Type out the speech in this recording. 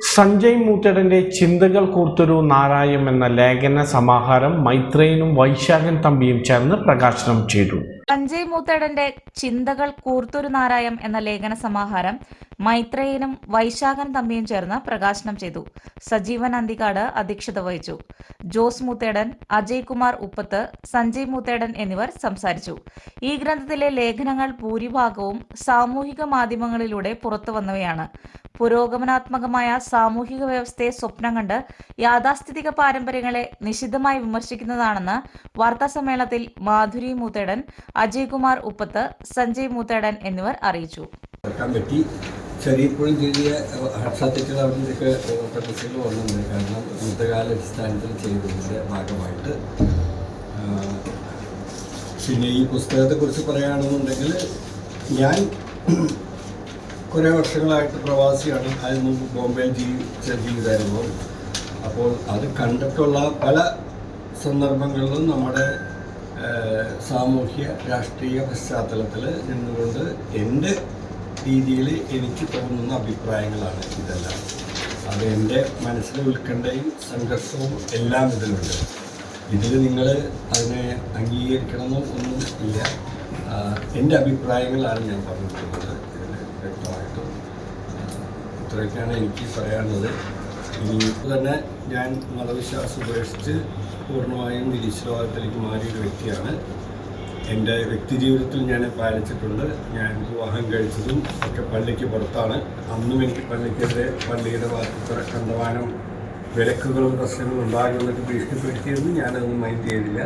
സഞ്ജയ് മൂത്തടന്റെ ചിന്തകൾ കൂർത്തൊരു നാരായം എന്ന ലേഖന സമാഹാരം മൈത്രേയനും വൈശാഖൻ തമ്പിയും ചേർന്ന് പ്രകാശനം ചെയ്തു. സഞ്ജയ് മൂത്തേടന്റെ ചിന്തകൾ കൂർത്തൊരു നാരായം എന്ന ലേഖന സമാഹാരം മൈത്രേയനും വൈശാഖൻ തമ്പിയും ചേർന്ന് പ്രകാശനം ചെയ്തു. സജീവൻ അന്തിക്കാട് അധ്യക്ഷത വഹിച്ചു. ജോസ് മൂത്തേടൻ അജയ് കുമാർ ഉപ്പത്ത് സഞ്ജയ് മൂത്തേടൻ എന്നിവർ സംസാരിച്ചു. ഈ ഗ്രന്ഥത്തിലെ ലേഖനങ്ങൾ ഭൂരിഭാഗവും സാമൂഹിക മാധ്യമങ്ങളിലൂടെ പുറത്തു വന്നവയാണ്. പുരോഗമനാത്മകമായ സാമൂഹിക വ്യവസ്ഥയെ സ്വപ്നം കണ്ട് യാഥാസ്ഥിതിക പാരമ്പര്യങ്ങളെ നിശിതമായി വിമർശിക്കുന്നതാണെന്ന് വാർത്താസമ്മേളനത്തിൽ മാധുരി മൂത്തേടൻ അജയ് കുമാർ ഉപ്പത്ത് സഞ്ജയ് മൂത്തേടൻ എന്നിവർ അറിയിച്ചു. ചെറിയപ്പോഴും ചെറിയ സത്യത്തിൽ അവിടെയൊക്കെ പ്രദേശങ്ങൾ വന്നിട്ടുണ്ട് കാരണം യുദ്ധകാല അടിസ്ഥാനത്തിൽ ചെയ്തതിന്റെ ഭാഗമായിട്ട്. പിന്നെ ഈ പുസ്തകത്തെക്കുറിച്ച് പറയുകയാണെന്നുണ്ടെങ്കിൽ ഞാൻ കുറേ വർഷങ്ങളായിട്ട് പ്രവാസിയാണ്. അതിന് മുമ്പ് ബോംബെ ജീവിച്ച ജീവിതമായിരുന്നു. അപ്പോൾ അത് കണ്ടിട്ടുള്ള പല സന്ദർഭങ്ങളിലും നമ്മുടെ സാമൂഹ്യ രാഷ്ട്രീയ പശ്ചാത്തലത്തിൽ നിന്നുകൊണ്ട് എന്റെ രീതിയിൽ എനിക്ക് തോന്നുന്ന അഭിപ്രായങ്ങളാണ് ഇതെല്ലാം. അത് എന്റെ മനസ്സിലെ ഉത്കണ്ഠയും സംഘർഷവും എല്ലാം ഇതിലുണ്ട്. ഇതിൽ നിങ്ങൾ അതിനെ അംഗീകരിക്കണമെന്നോ ഒന്നും ഇല്ല. എന്റെ അഭിപ്രായങ്ങളാണ് ഞാൻ പറഞ്ഞിട്ടുള്ളത്. ഇതിൽ വ്യക്തമായിട്ടും. ഇത്രയൊക്കെയാണ് എനിക്ക് പറയാനുള്ളത്. ഇനി തന്നെ ഞാൻ മതവിശ്വാസം ഉപേക്ഷിച്ച് പൂർണമായും നിരീശ്വരവാദത്തിലേക്ക് മാറിയൊരു വ്യക്തിയാണ്. എന്റെ വ്യക്തിജീവിതത്തിൽ ഞാൻ പാലിച്ചിട്ടുണ്ട്. ഞാൻ വിവാഹം കഴിച്ചതും ഒക്കെ പള്ളിക്ക് പുറത്താണ്. അന്നും എനിക്ക് പള്ളിക്കെതിരെ പള്ളിയുടെ ഭാഗത്ത് കണ്ടമാനം വിലക്കുകളും പ്രശ്നങ്ങളും ഉണ്ടാകുമെന്നൊക്കെ ഭീഷണിപ്പെടുത്തിയിരുന്നു. ഞാനതൊന്നും മൈൻഡ് ചെയ്തില്ല.